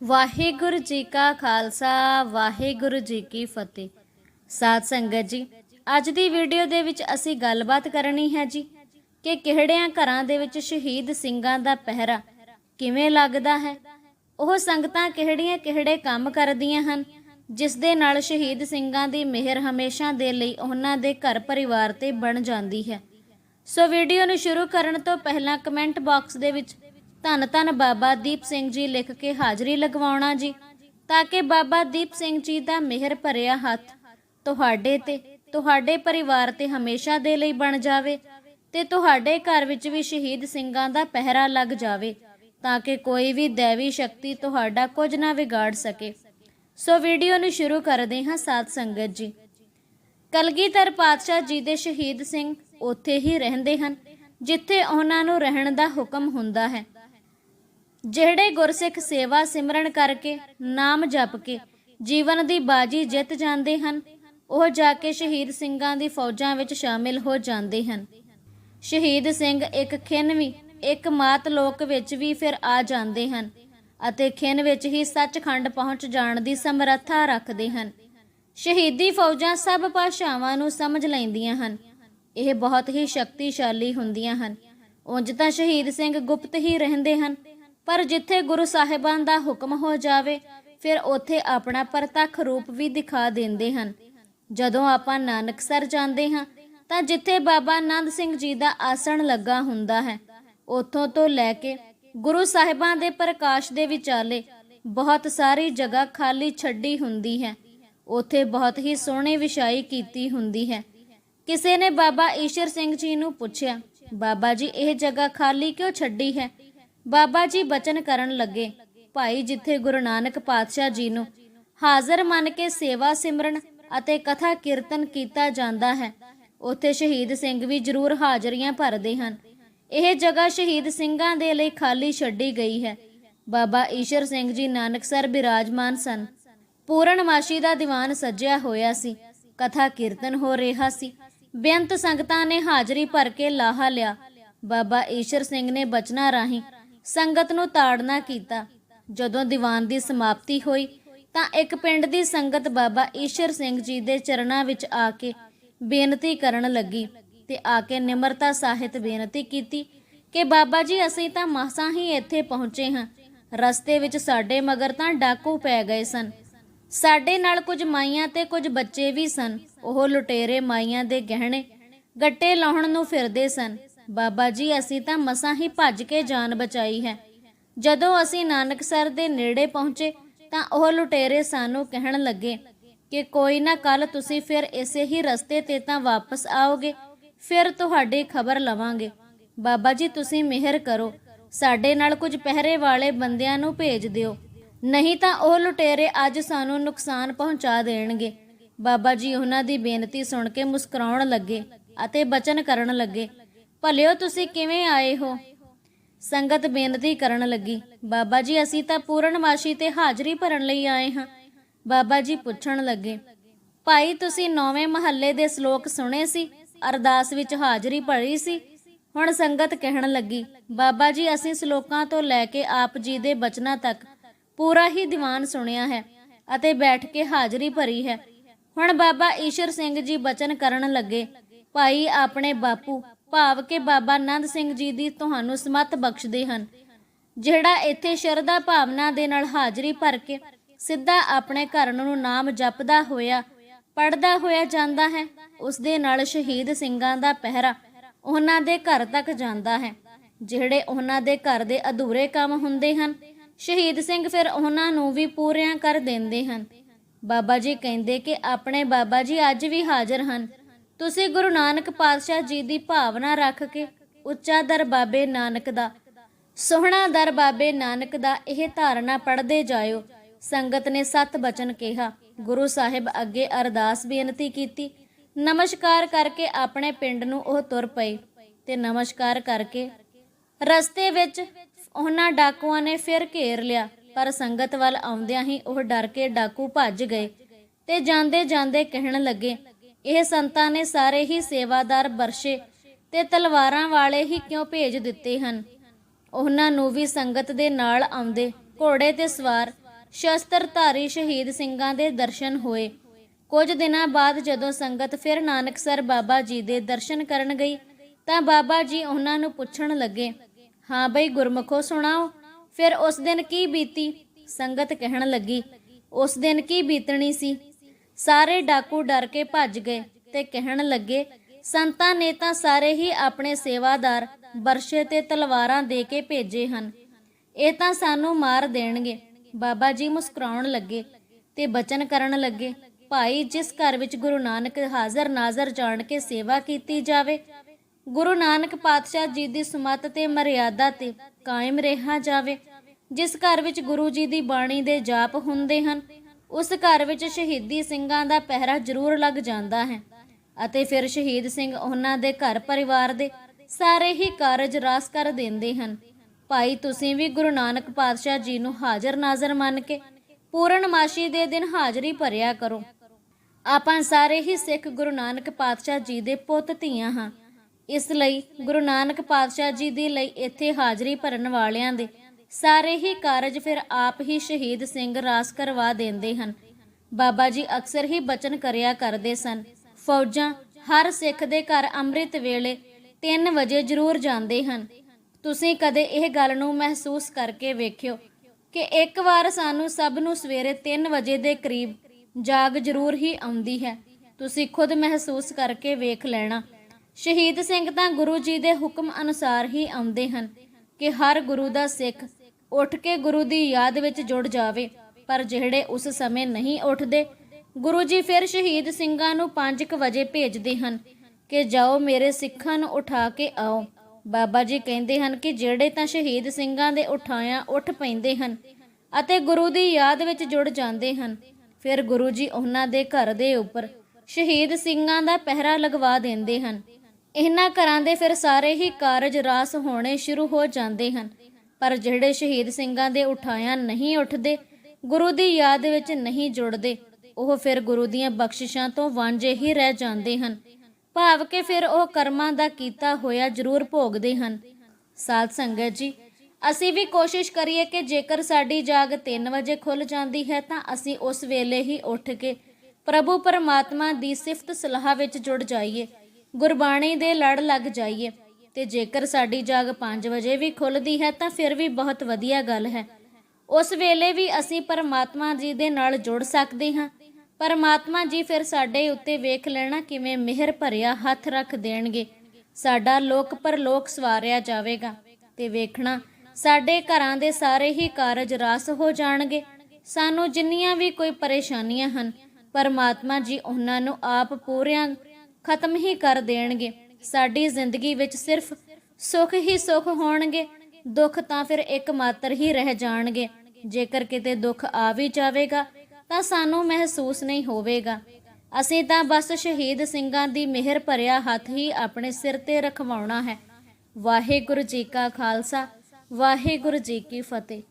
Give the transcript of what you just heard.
ਵਾਹਿਗੁਰੂ ਜੀ ਕਾ ਖਾਲਸਾ, ਵਾਹਿਗੁਰੂ ਜੀ ਕੀ ਫਤਿਹ। ਸਾਧ ਸੰਗਤ ਜੀ, ਅੱਜ ਦੀ ਵੀਡੀਓ ਦੇ ਵਿੱਚ ਅਸੀਂ ਗੱਲਬਾਤ ਕਰਨੀ ਹੈ ਜੀ ਕਿ ਕਿਹੜਿਆਂ ਘਰਾਂ ਦੇ ਵਿੱਚ ਸ਼ਹੀਦ ਸਿੰਘਾਂ ਦਾ ਪਹਿਰਾ ਕਿਵੇਂ ਲੱਗਦਾ ਹੈ? ਉਹ ਸੰਗਤਾਂ ਕਿਹੜੀਆਂ ਕਿਹੜੇ ਕੰਮ ਕਰਦੀਆਂ ਹਨ? ਜਿਸ ਦੇ ਨਾਲ ਸ਼ਹੀਦ ਸਿੰਘਾਂ ਦੀ ਮਿਹਰ ਹਮੇਸ਼ਾ ਦੇ ਲਈ ਉਹਨਾਂ ਦੇ ਘਰ ਪਰਿਵਾਰ ਤੇ ਬਣ ਜਾਂਦੀ ਹੈ। ਸੋ ਵੀਡੀਓ ਨੂੰ ਸ਼ੁਰੂ ਕਰਨ ਤੋਂ ਪਹਿਲਾਂ ਕਮੈਂਟ ਬਾਕਸ ਦੇ ਵਿੱਚ ਧੰਨ ਧੰਨ ਬਾਬਾ ਦੀਪ ਸਿੰਘ ਜੀ ਲਿਖ ਕੇ ਹਾਜ਼ਰੀ ਲਗਵਾਉਣਾ ਜੀ, ਤਾਂ ਕਿ ਬਾਬਾ ਦੀਪ ਸਿੰਘ ਜੀ ਦਾ ਮਿਹਰ ਭਰਿਆ ਹੱਥ, ਤੁਹਾਡੇ ਤੇ, ਤੁਹਾਡੇ ਪਰਿਵਾਰ ਤੇ ਹਮੇਸ਼ਾ ਦੇ ਲਈ ਬਣ ਜਾਵੇ ਤੇ ਤੁਹਾਡੇ ਘਰ ਵਿੱਚ ਵੀ ਸ਼ਹੀਦ ਸਿੰਘਾਂ ਦਾ ਪਹਿਰਾ ਲੱਗ ਜਾਵੇ, ਤਾਂ ਕਿ ਕੋਈ ਵੀ ਦੇਵੀ ਸ਼ਕਤੀ ਤੁਹਾਡਾ ਕੁਝ ਨਾ ਵਿਗਾੜ ਸਕੇ। ਸੋ ਵੀਡੀਓ ਨੂੰ ਸ਼ੁਰੂ ਕਰਦੇ ਹਾਂ ਸਾਧ ਸੰਗਤ ਜੀ। ਕਲਗੀਧਰ ਪਾਤਸ਼ਾਹ ਜੀ ਦੇ ਸ਼ਹੀਦ ਸਿੰਘ ਉੱਥੇ ਹੀ ਰਹਿੰਦੇ ਹਨ, ਜਿੱਥੇ ਉਹਨਾਂ ਨੂੰ ਰਹਿਣ ਦਾ ਹੁਕਮ ਹੁੰਦਾ ਹੈ। ਜਿਹੜੇ ਗੁਰਸਿੱਖ ਸੇਵਾ ਸਿਮਰਨ ਕਰਕੇ ਨਾਮ ਜਪ ਕੇ ਜੀਵਨ ਦੀ ਬਾਜੀ ਜਿੱਤ ਜਾਂਦੇ ਹਨ, ਉਹ ਜਾ ਕੇ ਸ਼ਹੀਦ ਸਿੰਘਾਂ ਦੀ ਫੌਜਾਂ ਵਿੱਚ ਸ਼ਾਮਿਲ ਹੋ ਜਾਂਦੇ ਹਨ। ਸ਼ਹੀਦ ਸਿੰਘ ਇੱਕ ਖਿੰਨ ਵੀ, ਇੱਕ ਮਾਤ ਲੋਕ ਵਿੱਚ ਵੀ ਫਿਰ ਆ ਜਾਂਦੇ ਹਨ ਅਤੇ ਖਿੰਨ ਵਿੱਚ ਹੀ ਸੱਚਖੰਡ ਪਹੁੰਚ ਜਾਣ ਦੀ ਸਮਰੱਥਾ ਰੱਖਦੇ ਹਨ। ਸ਼ਹੀਦੀ ਫੌਜਾਂ ਸਭ ਭਾਸ਼ਾਵਾਂ ਨੂੰ ਸਮਝ ਲੈਂਦੀਆਂ ਹਨ। ਇਹ ਬਹੁਤ ਹੀ ਸ਼ਕਤੀਸ਼ਾਲੀ ਹੁੰਦੀਆਂ ਹਨ। ਉਂਝ ਤਾਂ ਸ਼ਹੀਦ ਸਿੰਘ ਗੁਪਤ ਹੀ ਰਹਿੰਦੇ ਹਨ। ਪਰ ਜਿੱਥੇ ਗੁਰੂ ਸਾਹਿਬਾਨ ਦਾ ਹੁਕਮ ਹੋ ਜਾਵੇ, ਫਿਰ ਉੱਥੇ ਆਪਣਾ ਪ੍ਰਤੱਖ ਰੂਪ ਵੀ ਦਿਖਾ ਦਿੰਦੇ ਹਨ। ਜਦੋਂ ਆਪਾਂ ਨਾਨਕਸਰ ਜਾਂਦੇ ਹਾਂ, ਤਾਂ ਜਿੱਥੇ ਬਾਬਾ ਆਨੰਦ ਸਿੰਘ ਜੀ ਦਾ ਆਸਣ ਲੱਗਾ ਹੁੰਦਾ ਹੈ, ਉੱਥੋਂ ਤੋਂ ਲੈ ਕੇ ਗੁਰੂ ਸਾਹਿਬਾਂ ਦੇ ਪ੍ਰਕਾਸ਼ ਦੇ ਵਿਚਾਲੇ ਬਹੁਤ ਸਾਰੀ ਜਗ੍ਹਾ ਖਾਲੀ ਛੱਡੀ ਹੁੰਦੀ ਹੈ। ਉੱਥੇ ਬਹੁਤ ਹੀ ਸੋਹਣੀ ਵਿਛਾਈ ਕੀਤੀ ਹੁੰਦੀ ਹੈ। ਕਿਸੇ ਨੇ ਬਾਬਾ ਈਸ਼ਰ ਸਿੰਘ ਜੀ ਨੂੰ ਪੁੱਛਿਆ, ਬਾਬਾ ਜੀ, ਇਹ ਜਗ੍ਹਾ ਖਾਲੀ ਕਿਉਂ ਛੱਡੀ ਹੈ? ਬਾਬਾ ਜੀ ਬਚਨ ਕਰਨ ਲੱਗੇ। ਭਾਈ ਜਿੱਥੇ ਗੁਰੂ ਨਾਨਕ ਪਾਤਸ਼ਾਹ ਜੀ ਨੂੰ ਹਾਜ਼ਰ ਮੰਨ ਕੇ ਸੇਵਾ ਸਿਮਰਨ ਅਤੇ ਕਥਾ ਕੀਰਤਨ ਕੀਤਾ ਜਾਂਦਾ ਹੈ, ਉੱਥੇ ਸ਼ਹੀਦ ਸਿੰਘ ਵੀ ਜ਼ਰੂਰ ਹਾਜ਼ਰੀਆਂ ਭਰਦੇ ਹਨ। ਇਹ ਜਗ੍ਹਾ ਸ਼ਹੀਦ ਸਿੰਘਾਂ ਦੇ ਲਈ ਖਾਲੀ ਛੱਡੀ ਗਈ ਹੈ। ਬਾਬਾ ਈਸ਼ਰ ਸਿੰਘ ਜੀ ਨਾਨਕਸਰ ਬਿਰਾਜਮਾਨ ਸਨ। ਪੂਰਨਮਾਸ਼ੀ ਦਾ ਦੀਵਾਨ ਸੱਜਿਆ ਹੋਇਆ ਸੀ। ਕਥਾ ਕੀਰਤਨ ਹੋ ਰਿਹਾ ਸੀ। ਬੇਅੰਤ ਸੰਗਤਾਂ ਨੇ ਹਾਜ਼ਰੀ ਭਰ ਕੇ ਲਾਹਾ ਲਿਆ। ਬਾਬਾ ਈਸ਼ਰ ਸਿੰਘ ਨੇ ਬਚਨਾਂ ਰਾਹੀਂ ਸੰਗਤ ਨੂੰ ਤਾੜਨਾ ਕੀਤਾ। ਜਦੋਂ ਦੀਵਾਨ ਦੀ ਸਮਾਪਤੀ ਹੋਈ, ਤਾਂ ਇੱਕ ਪਿੰਡ ਦੀ ਸੰਗਤ ਬਾਬਾ ਈਸ਼ਰ ਸਿੰਘ ਜੀ ਦੇ ਚਰਨਾਂ ਵਿੱਚ ਆ ਕੇ ਬੇਨਤੀ ਕਰਨ ਲੱਗੀ ਤੇ ਆ ਕੇ ਨਿਮਰਤਾ ਸਾਹਿਤ ਬੇਨਤੀ ਕੀਤੀ ਕਿ ਬਾਬਾ ਜੀ, ਅਸੀਂ ਤਾਂ ਮਸਾਂ ਹੀ ਇੱਥੇ ਪਹੁੰਚੇ ਹਾਂ। ਰਸਤੇ ਵਿੱਚ ਸਾਡੇ ਮਗਰ ਤਾਂ ਡਾਕੂ ਪੈ ਗਏ ਸਨ। ਸਾਡੇ ਨਾਲ ਕੁਝ ਮਾਈਆਂ ਤੇ ਕੁਝ ਬੱਚੇ ਵੀ ਸਨ। ਉਹ ਲੁਟੇਰੇ ਮਾਈਆਂ ਦੇ ਗਹਿਣੇ ਗੱਟੇ ਲਾਉਣ ਨੂੰ ਫਿਰਦੇ ਸਨ। ਬਾਬਾ ਜੀ, ਅਸੀਂ ਤਾਂ ਮਸਾਂ ਹੀ ਭੱਜ ਕੇ ਜਾਨ ਬਚਾਈ ਹੈ। ਜਦੋਂ ਅਸੀਂ ਨਾਨਕਸਰ ਦੇ ਨੇੜੇ ਪਹੁੰਚੇ, ਤਾਂ ਉਹ ਲੁਟੇਰੇ ਸਾਨੂੰ ਕਹਿਣ ਲੱਗੇ ਕਿ ਕੋਈ ਨਾ ਕੱਲ ਤੁਸੀਂ ਫਿਰ ਇਸੇ ਹੀ ਰਸਤੇ ਤੇ ਤਾਂ ਵਾਪਸ ਆਓਗੇ, ਫਿਰ ਤੁਹਾਡੀ ਖਬਰ ਲਵਾਂਗੇ। ਬਾਬਾ ਜੀ, ਤੁਸੀਂ ਮਿਹਰ ਕਰੋ, ਸਾਡੇ ਨਾਲ ਕੁਝ ਪਹਿਰੇ ਵਾਲੇ ਬੰਦਿਆਂ ਨੂੰ ਭੇਜ ਦਿਓ। ਨਹੀਂ ਤਾਂ ਉਹ ਲੁਟੇਰੇ ਅੱਜ ਸਾਨੂੰ ਨੁਕਸਾਨ ਪਹੁੰਚਾ ਦੇਣਗੇ। ਬਾਬਾ ਜੀ, ਉਹਨਾਂ ਦੀ ਬੇਨਤੀ ਸੁਣ ਕੇ ਮੁਸਕਰਾਉਣ ਲੱਗੇ ਅਤੇ ਬਚਨ ਕਰਨ ਲੱਗੇ। ਭਲਿਓ ਤੁਸੀਂ ਕਿਵੇਂ ਆਏ ਹੋ? ਸੰਗਤ ਬੇਨਤੀ ਕਰਨ ਲੱਗੀ। ਬਾਬਾ ਜੀ, ਅਸੀਂ ਤਾਂ ਪੂਰਨਮਾਸ਼ੀ ਤੇ ਹਾਜ਼ਰੀ ਭਰਨ ਲਈ ਆਏ ਹਾਂ। ਬਾਬਾ ਜੀ ਪੁੱਛਣ ਲੱਗੇ, ਭਾਈ, ਤੁਸੀਂ ਨੌਵੇਂ ਮਹੱਲੇ ਦੇ ਸ਼ਲੋਕ ਸੁਣੇ ਸੀ? ਅਰਦਾਸ ਵਿੱਚ ਹਾਜ਼ਰੀ ਭਰੀ ਸੀ? ਹੁਣ ਸੰਗਤ ਕਹਿਣ ਲੱਗੀ, ਬਾਬਾ ਜੀ, ਅਸੀਂ ਸ਼ਲੋਕਾਂ ਤੋਂ ਲੈ ਕੇ ਆਪ ਜੀ ਦੇ ਬਚਨਾਂ ਤੱਕ ਪੂਰਾ ਹੀ ਦੀਵਾਨ ਸੁਣਿਆ ਹੈ ਅਤੇ ਬੈਠ ਕੇ ਹਾਜ਼ਰੀ ਭਰੀ ਹੈ। ਹੁਣ ਬਾਬਾ ਈਸ਼ਰ ਸਿੰਘ ਜੀ ਬਚਨ ਕਰਨ ਲੱਗੇ, ਭਾਈ, ਆਪਣੇ ਬਾਪੂ ਭਾਵ ਕਿ ਬਾਬਾ ਆਨੰਦ ਸਿੰਘ ਜੀ ਦੀ ਤੁਹਾਨੂੰ ਸਮਤ ਬਖਸ਼ਦੇ ਹਨ, ਜਿਹੜਾ ਇੱਥੇ ਸ਼ਰਧਾ ਭਾਵਨਾ ਦੇ ਨਾਲ ਹਾਜ਼ਰੀ ਭਰ ਕੇ ਸਿੱਧਾ ਆਪਣੇ ਘਰ ਨੂੰ ਨਾਮ ਜਪਦਾ ਹੋਇਆ ਪੜਦਾ ਹੋਇਆ ਜਾਂਦਾ ਹੈ ਉਸ ਦੇ ਨਾਲ ਸ਼ਹੀਦ ਸਿੰਘਾਂ ਦਾ ਪਹਿਰਾ ਉਹਨਾਂ ਦੇ ਘਰ ਤੱਕ ਜਾਂਦਾ ਹੈ, ਜਿਹੜੇ ਉਹਨਾਂ ਦੇ ਘਰ ਦੇ ਅਧੂਰੇ ਕੰਮ ਹੁੰਦੇ ਹਨ, ਸ਼ਹੀਦ ਸਿੰਘ ਫਿਰ ਉਹਨਾਂ ਨੂੰ ਵੀ ਪੂਰਿਆਂ ਕਰ ਦਿੰਦੇ ਹਨ। ਬਾਬਾ ਜੀ ਕਹਿੰਦੇ ਕਿ ਆਪਣੇ ਬਾਬਾ ਜੀ ਅੱਜ ਵੀ ਹਾਜ਼ਰ ਹਨ ਤੁਸੀਂ ਗੁਰੂ ਨਾਨਕ ਪਾਤਸ਼ਾਹ ਜੀ ਦੀ ਭਾਵਨਾ ਰੱਖ ਕੇ ਉੱਚਾ ਦਰ ਬਾਬੇ ਨਾਨਕ ਦਾ, ਸੋਹਣਾ ਦਰ ਬਾਬੇ ਨਾਨਕ ਦਾ ਇਹ ਧਾਰਨਾ ਪੜ੍ਹਦੇ ਜਾਇਓ। ਸੰਗਤ ਨੇ ਸਤ ਬਚਨ ਕਿਹਾ। ਗੁਰੂ ਸਾਹਿਬ ਅੱਗੇ ਅਰਦਾਸ ਬੇਨਤੀ ਕੀਤੀ। ਨਮਸਕਾਰ ਕਰਕੇ ਆਪਣੇ ਪਿੰਡ ਨੂੰ ਉਹ ਤੁਰ ਪਏ ਤੇ ਨਮਸਕਾਰ ਕਰਕੇ ਰਸਤੇ ਵਿੱਚ ਉਹਨਾਂ ਡਾਕੂਆਂ ਨੇ ਫਿਰ ਘੇਰ ਲਿਆ, ਪਰ ਸੰਗਤ ਵੱਲ ਆਉਂਦਿਆਂ ਹੀ ਉਹ ਡਰ ਕੇ ਡਾਕੂ ਭੱਜ ਗਏ ਤੇ ਜਾਂਦੇ ਜਾਂਦੇ ਕਹਿਣ ਲੱਗੇ ਇਹ ਸੰਤਾਂ ਨੇ ਸਾਰੇ ਹੀ ਸੇਵਾਦਾਰ ਬਰਸ਼ੇ ਤੇ ਤਲਵਾਰਾਂ ਵਾਲੇ ਹੀ ਕਿਉਂ ਭੇਜ ਦਿੱਤੇ ਹਨ? ਉਹਨਾਂ ਨੂੰ ਵੀ ਸੰਗਤ ਦੇ ਨਾਲ ਆਉਂਦੇ ਘੋੜੇ ਤੇ ਸਵਾਰ ਸ਼ਸਤਰਧਾਰੀ ਸ਼ਹੀਦ ਸਿੰਘਾਂ ਦੇ ਦਰਸ਼ਨ ਹੋਏ। ਕੁਝ ਦਿਨਾਂ ਬਾਅਦ ਜਦੋਂ ਸੰਗਤ ਫਿਰ ਨਾਨਕਸਰ ਬਾਬਾ ਜੀ ਦੇ ਦਰਸ਼ਨ ਕਰਨ ਗਈ ਤਾਂ ਬਾਬਾ ਜੀ ਉਹਨਾਂ ਨੂੰ ਪੁੱਛਣ ਲੱਗੇ, ਹਾਂ ਬਈ ਗੁਰਮੁਖੋ ਸੁਣਾਓ। ਫਿਰ ਉਸ ਦਿਨ ਕੀ ਬੀਤੀ? ਸੰਗਤ ਕਹਿਣ ਲੱਗੀ, ਉਸ ਦਿਨ ਕੀ ਬੀਤਣੀ ਸੀ? ਸਾਰੇ ਡਾਕੂ ਡਰ ਕੇ ਭੱਜ ਗਏ ਤੇ ਕਹਿਣ ਲੱਗੇ, ਸੰਤਾਂ ਨੇ ਤਾਂ ਸਾਰੇ ਹੀ ਆਪਣੇ ਸੇਵਾਦਾਰ ਬਰਸ਼ੇ ਤੇ ਤਲਵਾਰਾਂ ਦੇ ਕੇ ਭੇਜੇ ਹਨ। ਇਹ ਤਾਂ ਸਾਨੂੰ ਮਾਰ ਦੇਣਗੇ। ਬਾਬਾ ਜੀ ਮੁਸਕਰਾਉਣ ਲੱਗੇ ਤੇ ਬਚਨ ਕਰਨ ਲੱਗੇ, ਭਾਈ, ਜਿਸ ਘਰ ਵਿੱਚ ਗੁਰੂ ਨਾਨਕ ਹਾਜ਼ਰ ਨਾਜ਼ਰ ਜਾਣ ਕੇ ਸੇਵਾ ਕੀਤੀ ਜਾਵੇ, ਗੁਰੂ ਨਾਨਕ ਪਾਤਸ਼ਾਹ ਜੀ ਦੀ ਸੁਮਤ ਤੇ ਮਰਿਆਦਾ ਤੇ ਕਾਇਮ ਰਿਹਾ ਜਾਵੇ, ਜਿਸ ਘਰ ਵਿੱਚ ਗੁਰੂ ਜੀ ਦੀ ਬਾਣੀ ਦੇ ਜਾਪ ਹੁੰਦੇ ਹਨ ਉਸ ਘਰ ਵਿੱਚ ਸ਼ਹੀਦੀ ਸਿੰਘਾਂ ਦਾ ਪਹਿਰਾ ਜ਼ਰੂਰ ਲੱਗ ਜਾਂਦਾ ਹੈ ਅਤੇ ਫਿਰ ਸ਼ਹੀਦ ਸਿੰਘ ਉਹਨਾਂ ਦੇ ਘਰ ਪਰਿਵਾਰ ਦੇ ਸਾਰੇ ਹੀ ਕਾਰਜ ਰਾਸ ਕਰ ਦਿੰਦੇ ਹਨ। ਭਾਈ, ਤੁਸੀਂ ਵੀ ਗੁਰੂ ਨਾਨਕ ਪਾਤਸ਼ਾਹ ਜੀ ਨੂੰ ਹਾਜ਼ਰ ਨਾਜ਼ਰ ਮੰਨ ਕੇ ਪੂਰਨਮਾਸ਼ੀ ਦੇ ਦਿਨ ਹਾਜ਼ਰੀ ਭਰਿਆ ਕਰੋ। ਆਪਾਂ ਸਾਰੇ ਹੀ ਸਿੱਖ ਗੁਰੂ ਨਾਨਕ ਪਾਤਸ਼ਾਹ ਜੀ ਦੇ ਪੁੱਤ ਧੀਆਂ ਹਾਂ। ਇਸ ਲਈ ਗੁਰੂ ਨਾਨਕ ਪਾਤਸ਼ਾਹ ਜੀ ਦੇ ਲਈ ਇੱਥੇ ਹਾਜ਼ਰੀ ਭਰਨ ਵਾਲਿਆਂ ਦੇ ਸਾਰੇ ਹੀ ਕਾਰਜ ਫਿਰ ਆਪ ਹੀ ਸ਼ਹੀਦ ਸਿੰਘ ਰਾਸ ਕਰਵਾ ਦਿੰਦੇ ਹਨ। ਬਾਬਾ ਜੀ ਅਕਸਰ ਹੀ ਬਚਨ ਕਰਿਆ ਕਰਦੇ ਸਨ। ਫੌਜਾਂ ਹਰ ਸਿੱਖ ਦੇ ਘਰ ਅੰਮ੍ਰਿਤ ਵੇਲੇ 3 ਵਜੇ ਜ਼ਰੂਰ ਜਾਂਦੇ ਹਨ। ਤੁਸੀਂ ਕਦੇ ਇਹ ਗੱਲ ਨੂੰ ਮਹਿਸੂਸ ਕਰਕੇ ਵੇਖਿਓ ਕਿ ਇੱਕ ਵਾਰ ਸਾਨੂੰ ਸਭ ਨੂੰ ਸਵੇਰੇ 3 ਵਜੇ ਦੇ ਕਰੀਬ ਜਾਗ ਜ਼ਰੂਰ ਹੀ ਆਉਂਦੀ ਹੈ। ਤੁਸੀਂ ਖੁਦ ਮਹਿਸੂਸ ਕਰਕੇ ਵੇਖ ਲੈਣਾ। ਸ਼ਹੀਦ ਸਿੰਘ ਤਾਂ ਗੁਰੂ ਜੀ ਦੇ ਹੁਕਮ ਅਨੁਸਾਰ ਹੀ ਆਉਂਦੇ ਹਨ ਕਿ ਹਰ ਗੁਰੂ ਦਾ ਸਿੱਖ ਉੱਠ ਕੇ ਗੁਰੂ ਦੀ ਯਾਦ ਵਿੱਚ ਜੁੜ ਜਾਵੇ, ਪਰ ਜਿਹੜੇ ਉਸ ਸਮੇਂ ਨਹੀਂ ਉੱਠਦੇ, ਗੁਰੂ ਜੀ ਫਿਰ ਸ਼ਹੀਦ ਸਿੰਘਾਂ ਨੂੰ 5:00 ਵਜੇ ਭੇਜਦੇ ਹਨ ਕਿ ਜਾਓ ਮੇਰੇ ਸਿੱਖਾਂ ਨੂੰ ਉਠਾ ਕੇ ਆਓ। ਬਾਬਾ ਜੀ ਕਹਿੰਦੇ ਹਨ ਕਿ ਜਿਹੜੇ ਤਾਂ ਸ਼ਹੀਦ ਸਿੰਘਾਂ ਦੇ ਉਠਾਇਆ ਉੱਠ ਪੈਂਦੇ ਹਨ ਅਤੇ ਗੁਰੂ ਦੀ ਯਾਦ ਵਿੱਚ ਜੁੜ ਜਾਂਦੇ ਹਨ। ਫਿਰ ਗੁਰੂ ਜੀ ਉਹਨਾਂ ਦੇ ਘਰ ਦੇ ਉੱਪਰ ਸ਼ਹੀਦ ਸਿੰਘਾਂ ਦਾ ਪਹਿਰਾ ਲਗਵਾ ਦਿੰਦੇ ਹਨ। ਇਹਨਾਂ ਘਰਾਂ ਦੇ ਫਿਰ ਸਾਰੇ ਹੀ ਕਾਰਜ ਰਾਸ ਹੋਣੇ ਸ਼ੁਰੂ ਹੋ ਜਾਂਦੇ ਹਨ। ਪਰ ਜਿਹੜੇ ਸ਼ਹੀਦ ਸਿੰਘਾਂ ਦੇ ਉਠਾਇਆ ਨਹੀਂ ਉੱਠਦੇ, ਗੁਰੂ ਦੀ ਯਾਦ ਵਿੱਚ ਨਹੀਂ ਜੁੜਦੇ, ਉਹ ਫਿਰ ਗੁਰੂ ਦੀਆਂ ਬਖਸ਼ਿਸ਼ਾਂ ਤੋਂ ਵਾਂਝੇ ਹੀ ਰਹਿ ਜਾਂਦੇ ਹਨ। ਭਾਵ ਕਿ ਫਿਰ ਉਹ ਕਰਮਾਂ ਦਾ ਕੀਤਾ ਹੋਇਆ ਜ਼ਰੂਰ ਭੋਗਦੇ ਹਨ। ਸਾਧ ਸੰਗਤ ਜੀ, ਅਸੀਂ ਵੀ ਕੋਸ਼ਿਸ਼ ਕਰੀਏ ਕਿ ਜੇਕਰ ਸਾਡੀ ਜਾਗ 3 ਵਜੇ ਖੁੱਲ ਜਾਂਦੀ ਹੈ ਤਾਂ ਅਸੀਂ ਉਸ ਵੇਲੇ ਹੀ ਉੱਠ ਕੇ ਪ੍ਰਭੂ ਪਰਮਾਤਮਾ ਦੀ ਸਿਫਤ ਸਲਾਹ ਵਿੱਚ ਜੁੜ ਜਾਈਏ, ਗੁਰਬਾਣੀ ਦੇ ਲੜ ਲੱਗ ਜਾਈਏ। ਤੇ ਜੇਕਰ ਸਾਡੀ ਜਾਗ 5 ਵਜੇ ਵੀ ਖੁੱਲਦੀ ਹੈ ਤਾਂ ਫਿਰ ਵੀ ਬਹੁਤ ਵਧੀਆ ਗੱਲ ਹੈ। ਉਸ ਵੇਲੇ ਵੀ ਅਸੀਂ ਪਰਮਾਤਮਾ ਜੀ ਦੇ ਨਾਲ ਜੁੜ ਸਕਦੇ ਹਾਂ। ਪਰਮਾਤਮਾ ਜੀ ਫਿਰ ਸਾਡੇ ਉੱਤੇ ਵੇਖ ਲੈਣਾ ਕਿਵੇਂ ਮਿਹਰ ਭਰਿਆ ਹੱਥ ਰੱਖ ਦੇਣਗੇ। ਸਾਡਾ ਲੋਕ ਪਰਲੋਕ ਸਵਾਰਿਆ ਜਾਵੇਗਾ ਤੇ ਵੇਖਣਾ ਸਾਡੇ ਘਰਾਂ ਦੇ ਸਾਰੇ ਹੀ ਕਾਰਜ ਰਾਸ ਹੋ ਜਾਣਗੇ। ਸਾਨੂੰ ਜਿੰਨੀਆਂ ਵੀ ਕੋਈ ਪਰੇਸ਼ਾਨੀਆਂ ਹਨ, ਪਰਮਾਤਮਾ ਜੀ ਉਹਨਾਂ ਨੂੰ ਆਪ ਪੂਰਿਆਂ ਖਤਮ ਹੀ ਕਰ ਦੇਣਗੇ। ਸਾਡੀ ਜ਼ਿੰਦਗੀ ਵਿੱਚ ਸਿਰਫ ਸੁੱਖ ਹੀ ਸੁੱਖ ਹੋਣਗੇ, ਦੁੱਖ ਤਾਂ ਫਿਰ ਇੱਕ ਮਾਤਰ ਹੀ ਰਹਿ ਜਾਣਗੇ। ਜੇਕਰ ਕਿਤੇ ਦੁੱਖ ਆ ਵੀ ਜਾਵੇਗਾ, ਤਾਂ ਸਾਨੂੰ ਮਹਿਸੂਸ ਨਹੀਂ ਹੋਵੇਗਾ। ਅਸੀਂ ਤਾਂ ਬਸ ਸ਼ਹੀਦ ਸਿੰਘਾਂ ਦੀ ਮਿਹਰ ਭਰਿਆ ਹੱਥ ਹੀ ਆਪਣੇ ਸਿਰ ਤੇ ਰਖਵਾਉਣਾ ਹੈ। ਵਾਹਿਗੁਰੂ ਜੀ ਕਾ ਖਾਲਸਾ, ਵਾਹਿਗੁਰੂ ਜੀ ਕੀ ਫਤਿਹ।